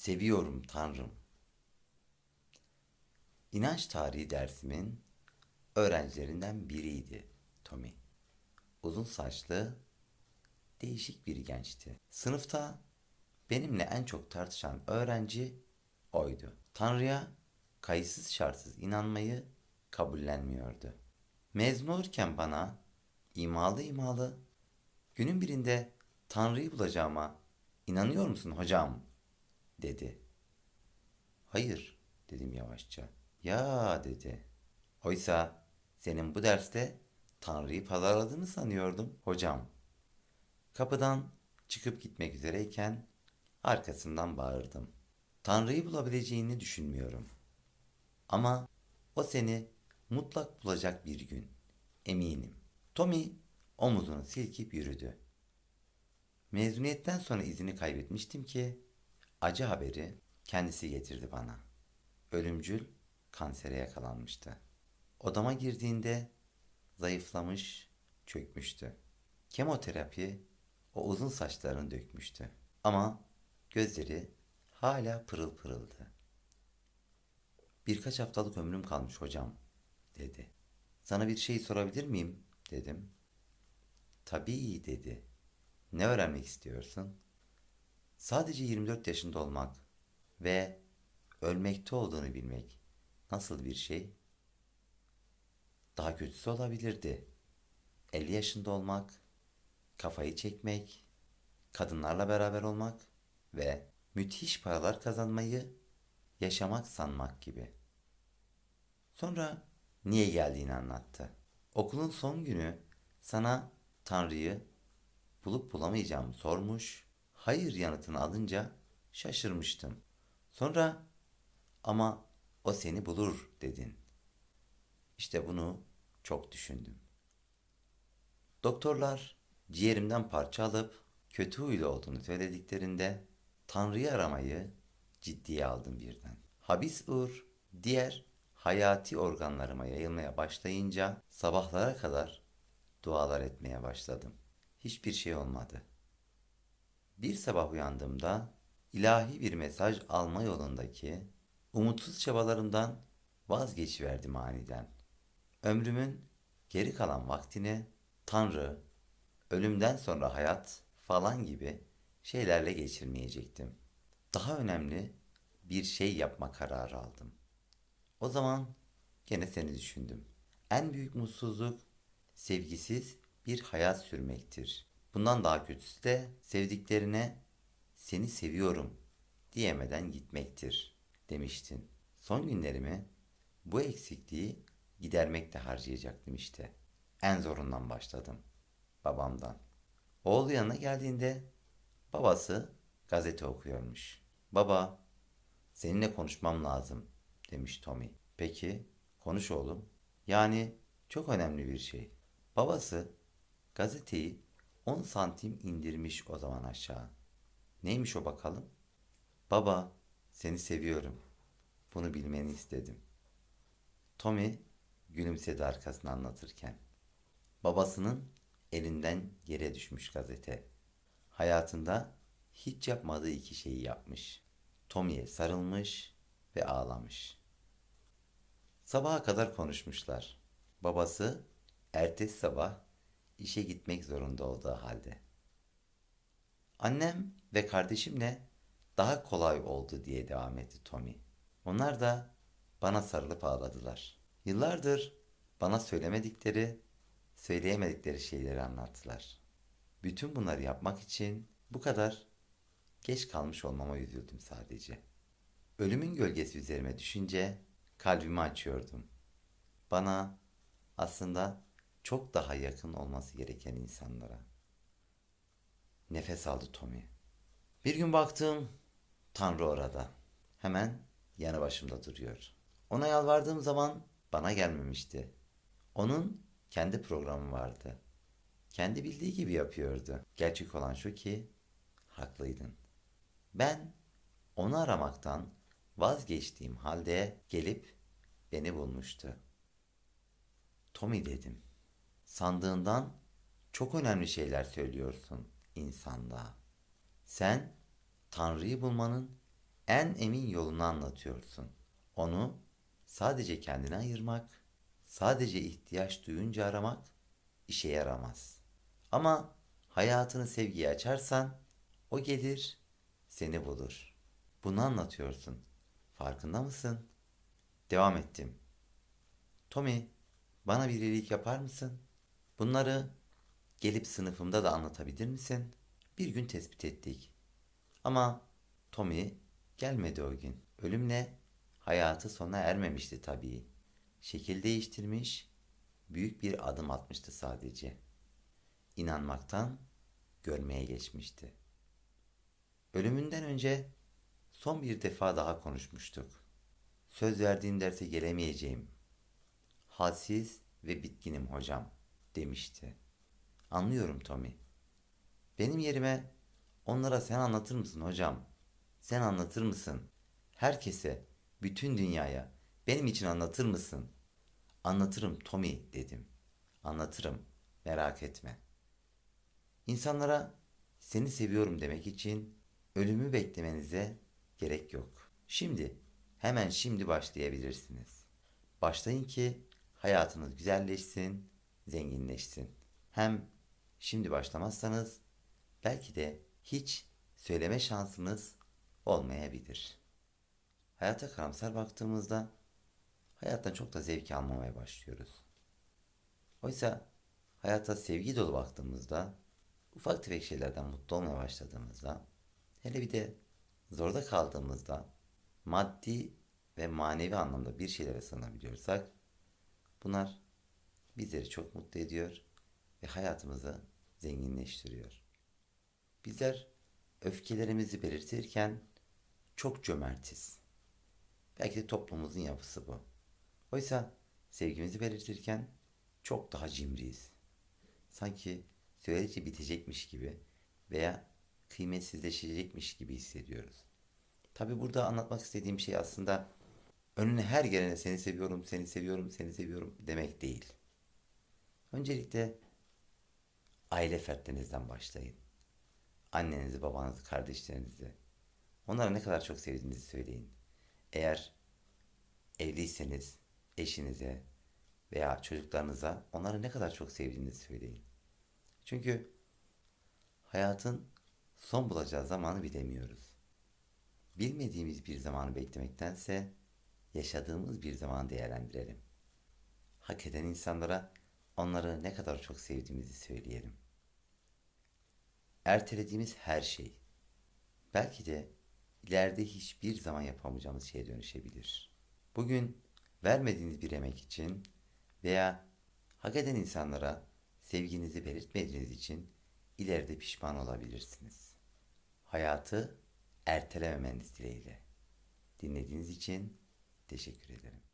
seviyorum Tanrım. İnanç tarihi dersimin öğrencilerinden biriydi Tommy. Uzun saçlı, değişik bir gençti. Sınıfta benimle en çok tartışan öğrenci oydu. Tanrı'ya kayıtsız şartsız inanmayı kabullenmiyordu. Mezun olurken bana imalı imalı günün birinde Tanrı'yı bulacağıma inanıyor musun hocam? Dedi. Hayır dedim yavaşça. Ya dedi. Oysa senin bu derste Tanrı'yı pazarladığını sanıyordum hocam. Kapıdan çıkıp gitmek üzereyken arkasından bağırdım. Tanrı'yı bulabileceğini düşünmüyorum. Ama o seni mutlak bulacak bir gün. Eminim. Tommy omuzunu silkip yürüdü. Mezuniyetten sonra izini kaybetmiştim ki acı haberi kendisi getirdi bana. Ölümcül kansere yakalanmıştı. Odama girdiğinde zayıflamış, çökmüştü. Kemoterapi o uzun saçlarını dökmüştü. Ama gözleri hala pırıl pırıldı. Birkaç haftalık ömrüm kalmış hocam, dedi. Sana bir şey sorabilir miyim, dedim. Tabii, dedi. Ne öğrenmek istiyorsun? Sadece 24 yaşında olmak ve ölmekte olduğunu bilmek nasıl bir şey? Daha kötüsü olabilirdi. 50 yaşında olmak, kafayı çekmek, kadınlarla beraber olmak ve müthiş paralar kazanmayı yaşamak sanmak gibi. Sonra niye geldiğini anlattı. Okulun son günü sana Tanrı'yı bulup bulamayacağımı sormuş. Hayır yanıtını alınca şaşırmıştım. Sonra ama o seni bulur dedin. İşte bunu çok düşündüm. Doktorlar ciğerimden parça alıp kötü huylu olduğunu söylediklerinde Tanrı'yı aramayı ciddiye aldım birden. Habis ur diğer hayati organlarıma yayılmaya başlayınca sabahlara kadar dualar etmeye başladım. Hiçbir şey olmadı. Bir sabah uyandığımda ilahi bir mesaj alma yolundaki umutsuz çabalarımdan vazgeçiverdim aniden. Ömrümün geri kalan vaktini Tanrı, ölümden sonra hayat falan gibi şeylerle geçirmeyecektim. Daha önemli bir şey yapma kararı aldım. O zaman gene seni düşündüm. En büyük mutsuzluk sevgisiz bir hayat sürmektir. Bundan daha kötüsü de sevdiklerine seni seviyorum diyemeden gitmektir demiştin. Son günlerimi bu eksikliği gidermekte harcayacaktım işte. En zorundan başladım. Babamdan. Oğlu yanına geldiğinde babası gazete okuyormuş. Baba, seninle konuşmam lazım demiş Tommy. Peki, konuş oğlum. Yani çok önemli bir şey. Babası gazeteyi 10 santim indirmiş o zaman aşağı. Neymiş o bakalım? Baba, seni seviyorum. Bunu bilmeni istedim. Tommy gülümsedi arkasını anlatırken. Babasının elinden yere düşmüş gazete. Hayatında hiç yapmadığı iki şeyi yapmış. Tommy'ye sarılmış ve ağlamış. Sabaha kadar konuşmuşlar. Babası ertesi sabah işe gitmek zorunda olduğu halde. Annem ve kardeşimle daha kolay oldu diye devam etti Tommy. Onlar da bana sarılıp ağladılar. Yıllardır bana söylemedikleri, söyleyemedikleri şeyleri anlattılar. Bütün bunları yapmak için bu kadar geç kalmış olmama üzüldüm sadece. Ölümün gölgesi üzerime düşünce kalbimi açıyordum. Bana aslında çok daha yakın olması gereken insanlara. Nefes aldı Tommy. Bir gün baktım Tanrı orada. Hemen yanı başımda duruyor. Ona yalvardığım zaman bana gelmemişti. Onun kendi programı vardı. Kendi bildiği gibi yapıyordu. Gerçek olan şu ki haklıydın. Ben onu aramaktan vazgeçtiğim halde gelip beni bulmuştu. Tommy dedim. Sandığından çok önemli şeyler söylüyorsun insanda. Sen Tanrı'yı bulmanın en emin yolunu anlatıyorsun. Onu sadece kendine ayırmak, sadece ihtiyaç duyunca aramak işe yaramaz. Ama hayatını sevgiye açarsan o gelir, seni bulur. Bunu anlatıyorsun. Farkında mısın? Devam ettim. Tommy, bana bir iyilik yapar mısın? Bunları gelip sınıfımda da anlatabilir misin? Bir gün tespit ettik. Ama Tommy gelmedi o gün. Ölümle hayatı sona ermemişti tabii. Şekil değiştirmiş, büyük bir adım atmıştı sadece. İnanmaktan görmeye geçmişti. Ölümünden önce son bir defa daha konuşmuştuk. Söz verdiğim derse gelemeyeceğim. Halsiz ve bitkinim hocam demişti. Anlıyorum Tommy. Benim yerime onlara sen anlatır mısın hocam? Sen anlatır mısın? Herkese, bütün dünyaya benim için anlatır mısın? Anlatırım Tommy dedim. Anlatırım, merak etme. İnsanlara seni seviyorum demek için ölümü beklemenize gerek yok. Şimdi, hemen şimdi başlayabilirsiniz. Başlayın ki hayatınız güzelleşsin, zenginleşsin. Hem şimdi başlamazsanız belki de hiç söyleme şansınız olmayabilir. Hayata karamsar baktığımızda hayattan çok da zevk almamaya başlıyoruz. Oysa hayata sevgi dolu baktığımızda, ufak tefek şeylerden mutlu olmaya başladığımızda, hele bir de zorda kaldığımızda maddi ve manevi anlamda bir şeylere sığınabiliyorsak, bunlar bizleri çok mutlu ediyor ve hayatımızı zenginleştiriyor. Bizler öfkelerimizi belirtirken çok cömertiz. Belki de toplumumuzun yapısı bu. Oysa sevgimizi belirtirken çok daha cimriyiz. Sanki söyledikçe bitecekmiş gibi veya kıymetsizleşecekmiş gibi hissediyoruz. Tabi burada anlatmak istediğim şey aslında önüne her gelene seni seviyorum, seni seviyorum, seni seviyorum demek değil. Öncelikle aile fertlerinizden başlayın. Annenizi, babanızı, kardeşlerinizi. Onlara ne kadar çok sevdiğinizi söyleyin. Eğer evliyseniz eşinize veya çocuklarınıza onları ne kadar çok sevdiğinizi söyleyin. Çünkü hayatın son bulacağı zamanı bilemiyoruz. Bilmediğimiz bir zamanı beklemektense yaşadığımız bir zamanı değerlendirelim. Hak eden insanlara onları ne kadar çok sevdiğimizi söyleyelim. Ertelediğimiz her şey belki de ileride hiçbir zaman yapamayacağımız şeye dönüşebilir. Bugün vermediğiniz bir emek için veya hak eden insanlara sevginizi belirtmediğiniz için ileride pişman olabilirsiniz. Hayatı ertelememeniz dileğiyle. Dinlediğiniz için teşekkür ederim.